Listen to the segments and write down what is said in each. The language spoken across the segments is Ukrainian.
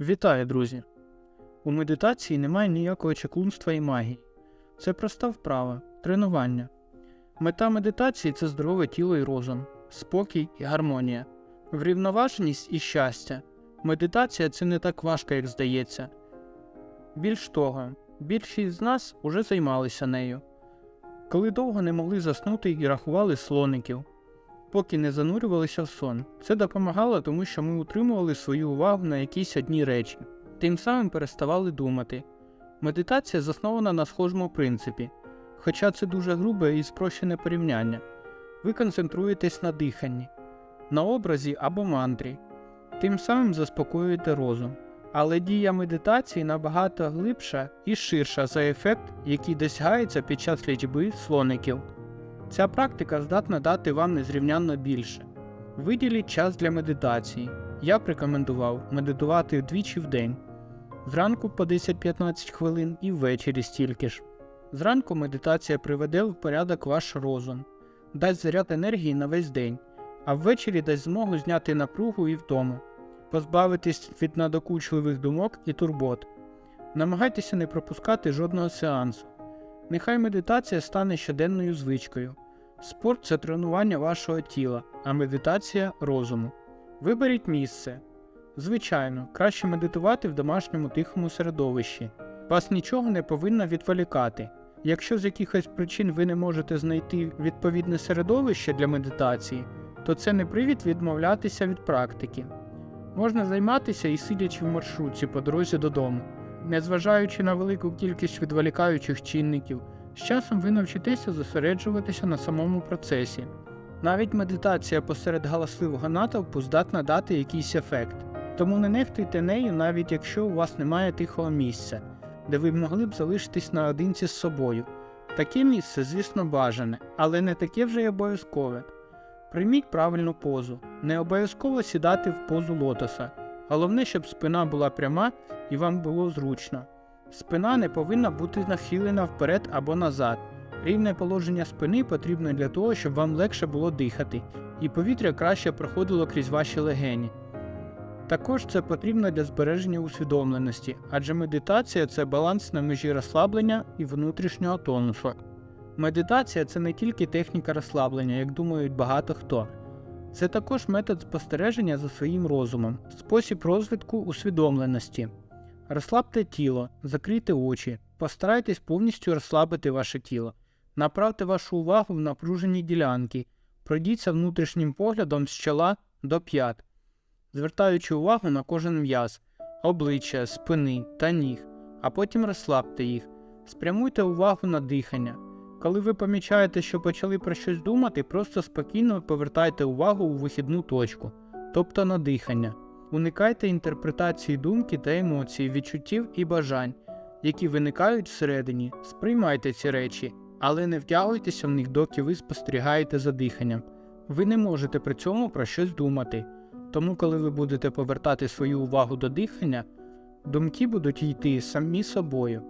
Вітаю, друзі! У медитації немає ніякого чаклунства і магії. Це проста вправа, тренування. Мета медитації це здорове тіло і розум, спокій і гармонія, врівноваженість і щастя. Медитація це не так важко, як здається. Більш того, більшість з нас уже займалися нею, коли довго не могли заснути і рахували слоників, поки не занурювалися в сон. Це допомагало, тому що ми утримували свою увагу на якісь одні речі, тим самим переставали думати. Медитація заснована на схожому принципі, хоча це дуже грубе і спрощене порівняння. Ви концентруєтесь на диханні, на образі або мантрі, тим самим заспокоюєте розум. Але дія медитації набагато глибша і ширша за ефект, який досягається під час лічби слоників. Ця практика здатна дати вам незрівнянно більше. Виділіть час для медитації. Я б рекомендував медитувати двічі в день. Зранку по 10-15 хвилин і ввечері стільки ж. Зранку медитація приведе в порядок ваш розум, дасть заряд енергії на весь день, а ввечері дасть змогу зняти напругу і втому, позбавитись від надокучливих думок і турбот. Намагайтеся не пропускати жодного сеансу. Нехай медитація стане щоденною звичкою. Спорт це тренування вашого тіла, а медитація розуму. Виберіть місце. Звичайно, краще медитувати в домашньому тихому середовищі. Вас нічого не повинно відволікати. Якщо з якихось причин ви не можете знайти відповідне середовище для медитації, то це не привід відмовлятися від практики. Можна займатися і сидячи в маршрутці по дорозі додому. Незважаючи на велику кількість відволікаючих чинників, з часом ви навчитеся зосереджуватися на самому процесі. Навіть медитація посеред галасливого натовпу здатна дати якийсь ефект, тому не нехтуйте нею, навіть якщо у вас немає тихого місця, де ви могли б залишитись наодинці з собою. Таке місце, звісно, бажане, але не таке вже й обов'язкове. Прийміть правильну позу, не обов'язково сідати в позу лотоса. Головне, щоб спина була пряма і вам було зручно. Спина не повинна бути нахилена вперед або назад. Рівне положення спини потрібно для того, щоб вам легше було дихати, і повітря краще проходило крізь ваші легені. Також це потрібно для збереження усвідомленості, адже медитація це баланс на межі розслаблення і внутрішнього тонусу. Медитація це не тільки техніка розслаблення, як думають багато хто. Це також метод спостереження за своїм розумом, спосіб розвитку усвідомленості. Розслабте тіло, закрийте очі, постарайтесь повністю розслабити ваше тіло, направте вашу увагу в напружені ділянки, пройдіться внутрішнім поглядом з чола до п'ят, звертаючи увагу на кожен м'яз, обличчя, спини та ніг, а потім розслабте їх, спрямуйте увагу на дихання. Коли ви помічаєте, що почали про щось думати, просто спокійно повертайте увагу у вихідну точку, тобто на дихання. Уникайте інтерпретації думки та емоцій, відчуттів і бажань, які виникають всередині. Сприймайте ці речі, але не втягуйтеся в них, доки ви спостерігаєте за диханням. Ви не можете при цьому про щось думати. Тому, коли ви будете повертати свою увагу до дихання, думки будуть йти самі собою.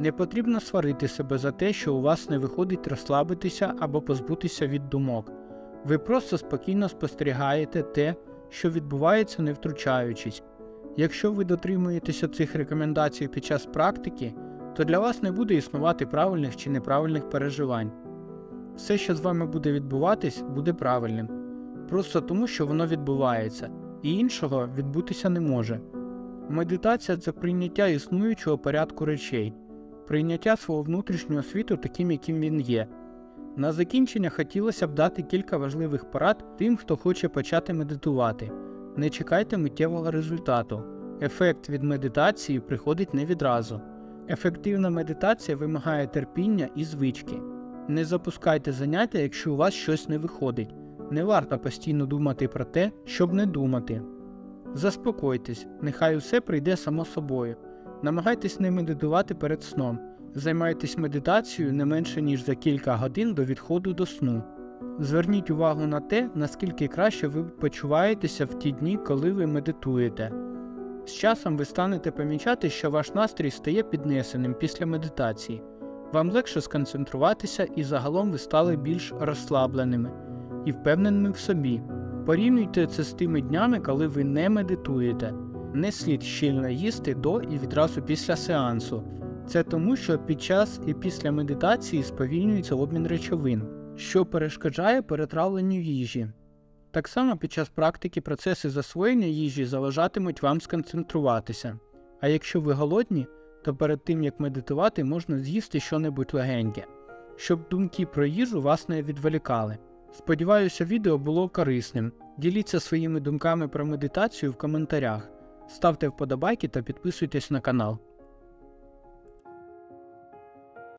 Не потрібно сварити себе за те, що у вас не виходить розслабитися або позбутися від думок. Ви просто спокійно спостерігаєте те, що відбувається, не втручаючись. Якщо ви дотримуєтеся цих рекомендацій під час практики, то для вас не буде існувати правильних чи неправильних переживань. Все, що з вами буде відбуватись, буде правильним, просто тому, що воно відбувається, і іншого відбутися не може. Медитація це прийняття існуючого порядку речей, прийняття свого внутрішнього світу таким, яким він є. На закінчення хотілося б дати кілька важливих порад тим, хто хоче почати медитувати. Не чекайте миттєвого результату. Ефект від медитації приходить не відразу. Ефективна медитація вимагає терпіння і звички. Не запускайте заняття, якщо у вас щось не виходить. Не варто постійно думати про те, щоб не думати. Заспокойтесь, нехай усе прийде само собою. Намагайтесь не медитувати перед сном. Займайтесь медитацією не менше ніж за кілька годин до відходу до сну. Зверніть увагу на те, наскільки краще ви почуваєтеся в ті дні, коли ви медитуєте. З часом ви станете помічати, що ваш настрій стає піднесеним після медитації. Вам легше сконцентруватися і загалом ви стали більш розслабленими і впевненими в собі. Порівнюйте це з тими днями, коли ви не медитуєте. Не слід щільно їсти до і відразу після сеансу. Це тому, що під час і після медитації сповільнюється обмін речовин, що перешкоджає перетравленню їжі. Так само під час практики процеси засвоєння їжі заважатимуть вам сконцентруватися. А якщо ви голодні, то перед тим як медитувати можна з'їсти щонебудь легеньке, щоб думки про їжу вас не відволікали. Сподіваюся, відео було корисним. Діліться своїми думками про медитацію в коментарях, ставте вподобайки та підписуйтесь на канал.